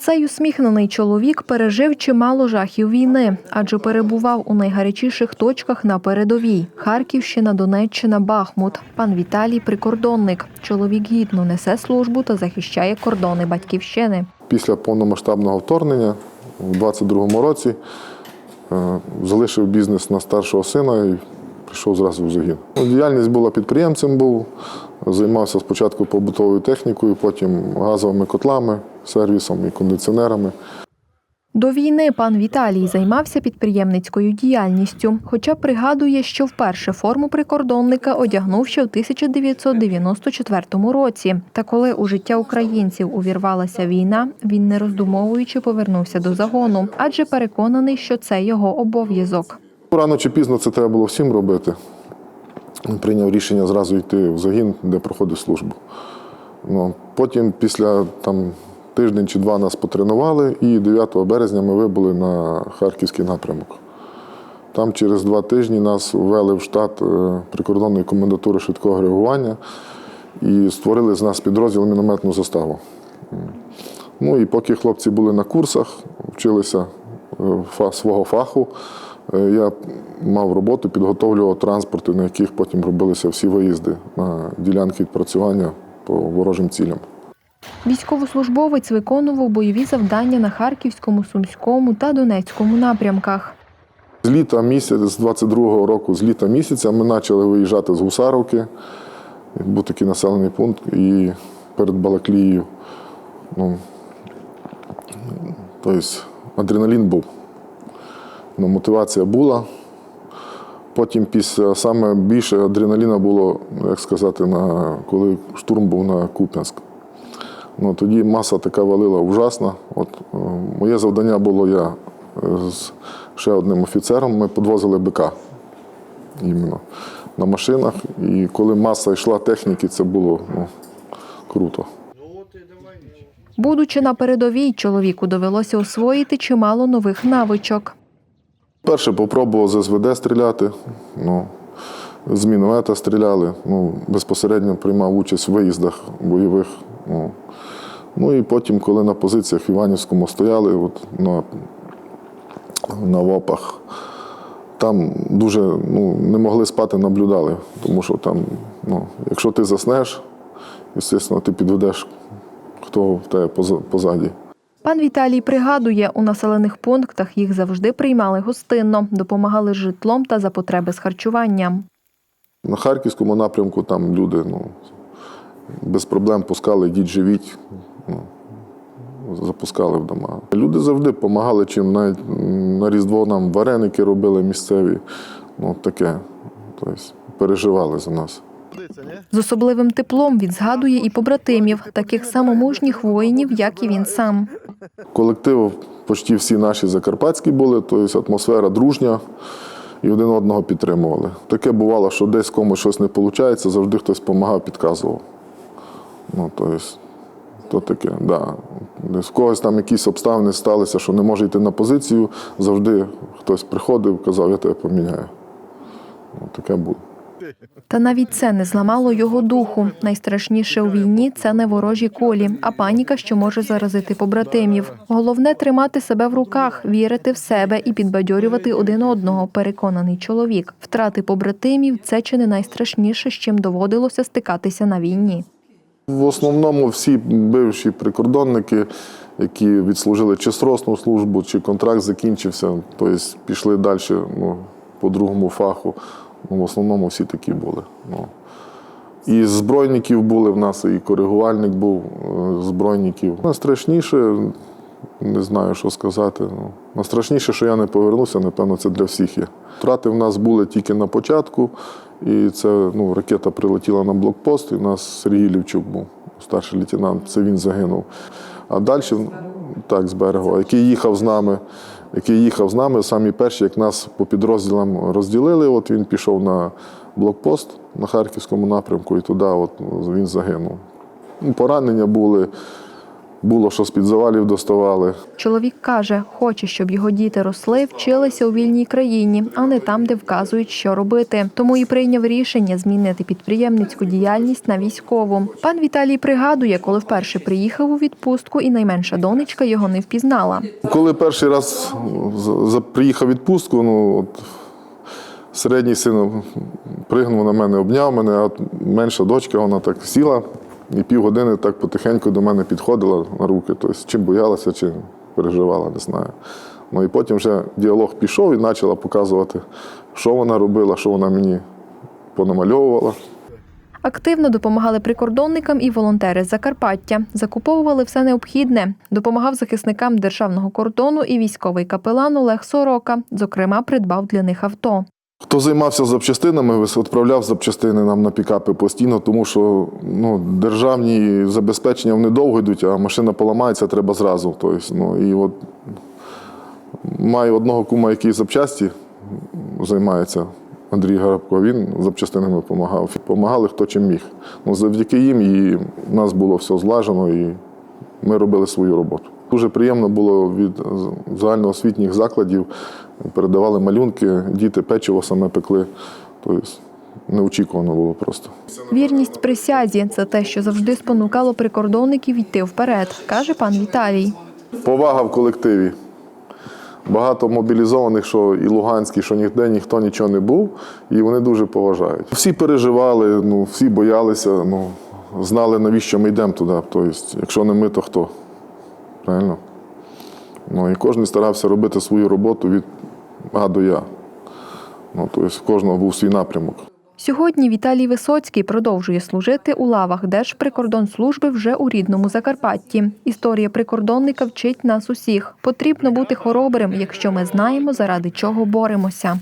Цей усміхнений чоловік пережив чимало жахів війни, адже перебував у найгарячіших точках на передовій: Харківщина, Донеччина, Бахмут. Пан Віталій прикордонник. Чоловік гідно несе службу та захищає кордони батьківщини. Після повномасштабного вторгнення у 22-му році е, залишив бізнес на старшого сина і пішов зразу в загін. Ну, Діяльність була підприємцем, був, займався спочатку побутовою технікою, потім газовими котлами, сервісом і кондиціонерами. До війни пан Віталій займався підприємницькою діяльністю, хоча пригадує, що вперше форму прикордонника одягнув ще в 1994 році. Та коли у життя українців увірвалася війна, він не роздумовуючи повернувся до загону, адже переконаний, що це його обов'язок. Рано чи пізно це треба було всім робити. Він Прийняв рішення зразу йти в загін, де проходить службу. Ну, потім, після там, тиждень чи два нас потренували, і 9 березня ми вибули на харківський напрямок. Там через два тижні нас ввели в штат е, прикордонної комендатури швидкого реагування і створили з нас підрозділ мінометну заставу. Ну і поки хлопці були на курсах, вчилися е, свого фаху, е, я мав роботу, підготовлював транспорти, на яких потім робилися всі виїзди на ділянки відпрацювання по ворожим цілям. Військовослужбовець виконував бойові завдання на Харківському, Сумському та Донецькому напрямках. З літа місяця, з 22-го року, з літа місяця, ми почали виїжджати з Гусаровки. Був такий населений пункт, і перед Балаклією. Ну, тобто адреналін був. Ну, мотивація була. Потім після саме більше адреналіна було, як сказати, на, коли штурм був на Куп'янськ. Ну, тоді маса така валила ужасна. От, е, моє завдання було я е, з ще одним офіцером. Ми підвозили БК іменно на машинах. І коли маса йшла техніки, це було ну, круто. Будучи на передовій, чоловіку довелося освоїти чимало нових навичок. Перше попробував з СВД стріляти, ну, з міномета стріляли, ну, безпосередньо приймав участь в виїздах бойових. Ну. ну і потім, коли на позиціях в Іванівському стояли, от, на, на ВОПах, там дуже ну, не могли спати, наблюдали, тому що там, ну, якщо ти заснеш, звісно, ти підведеш, хто в тебе позаді. Пан Віталій пригадує, у населених пунктах їх завжди приймали гостинно, допомагали з житлом та за потреби з харчуванням. На Харківському напрямку там люди ну, без проблем пускали, йдіть живіть, ну, запускали в дома. Люди завжди допомагали, чим навіть на Різдво нам вареники робили місцеві, ну таке. Тобто переживали за нас. З особливим теплом він згадує і побратимів, таких самомужніх воїнів, як і він сам. Колектив почти всі наші закарпатські були, тобто атмосфера дружня і один одного підтримували. Таке бувало, що десь комусь щось не виходить, завжди хтось допомагав, підказував. Ну, тобто, то таке, да. В когось там якісь обставини сталися, що не може йти на позицію, завжди хтось приходив, казав, я тебе поміняю. Ну, таке було. Та навіть це не зламало його духу. Найстрашніше у війні це не ворожі колі, а паніка, що може заразити побратимів. Головне тримати себе в руках, вірити в себе і підбадьорювати один одного. Переконаний чоловік. Втрати побратимів це чи не найстрашніше, з чим доводилося стикатися на війні. В основному всі бивші прикордонники, які відслужили чи сросну службу, чи контракт закінчився, тобто пішли далі ну, по другому фаху. Ну, в основному всі такі були. Ну. І збройників були в нас, і коригувальник був е, збройників. Найстрашніше, не знаю, що сказати. Ну, найстрашніше, що я не повернуся, напевно, це для всіх є. Втрати в нас були тільки на початку, і це ну, ракета прилетіла на блокпост, і у нас Сергій Лівчук був, старший лейтенант, це він загинув. А далі, так, з берегу, який їхав з нами, який їхав з нами, самі перші, як нас по підрозділам розділили, от він пішов на блокпост на Харківському напрямку, і туди от, він загинув. Ну, Поранення були Було, що з-під завалів доставали. Чоловік каже, хоче, щоб його діти росли, вчилися у вільній країні, а не там, де вказують, що робити. Тому і прийняв рішення змінити підприємницьку діяльність на військову. Пан Віталій пригадує, коли вперше приїхав у відпустку, і найменша донечка його не впізнала. Коли перший раз приїхав відпустку, ну, от, середній син пригнув на мене, обняв мене, а менша дочка вона так сіла і півгодини так потихеньку до мене підходила на руки. Тобто, чи боялася, чи переживала, не знаю. Ну і потім вже діалог пішов і почала показувати, що вона робила, що вона мені понамальовувала. Активно допомагали прикордонникам і волонтери з Закарпаття. Закуповували все необхідне. Допомагав захисникам державного кордону і військовий капелан Олег Сорока. Зокрема, придбав для них авто. Хто займався запчастинами, відправляв запчастини нам на пікапи постійно, тому що ну, державні забезпечення вони довго йдуть, а машина поламається, треба зразу. Тобто, ну, і от маю одного кума, який запчасті займається, Андрій Гарабко, він запчастинами допомагав. Помагали хто чим міг. Ну, завдяки їм і в нас було все злажено, і ми робили свою роботу. Дуже приємно було від загальноосвітніх закладів, передавали малюнки, діти печиво саме пекли. Тобто неочікувано було просто. Вірність присязі це те, що завжди спонукало прикордонників йти вперед, каже пан Віталій. Повага в колективі. Багато мобілізованих, що і Луганські, що ніде ніхто нічого не був, і вони дуже поважають. Всі переживали, ну, всі боялися, ну, знали, навіщо ми йдемо туди. Тобто, якщо не ми, то хто? Правильно? Ну, і кожен старався робити свою роботу від А до Я. Ну, тобто, в кожного був свій напрямок. Сьогодні Віталій Висоцький продовжує служити у лавах Держприкордонслужби вже у рідному Закарпатті. Історія прикордонника вчить нас усіх. Потрібно бути хоробрим, якщо ми знаємо, заради чого боремося.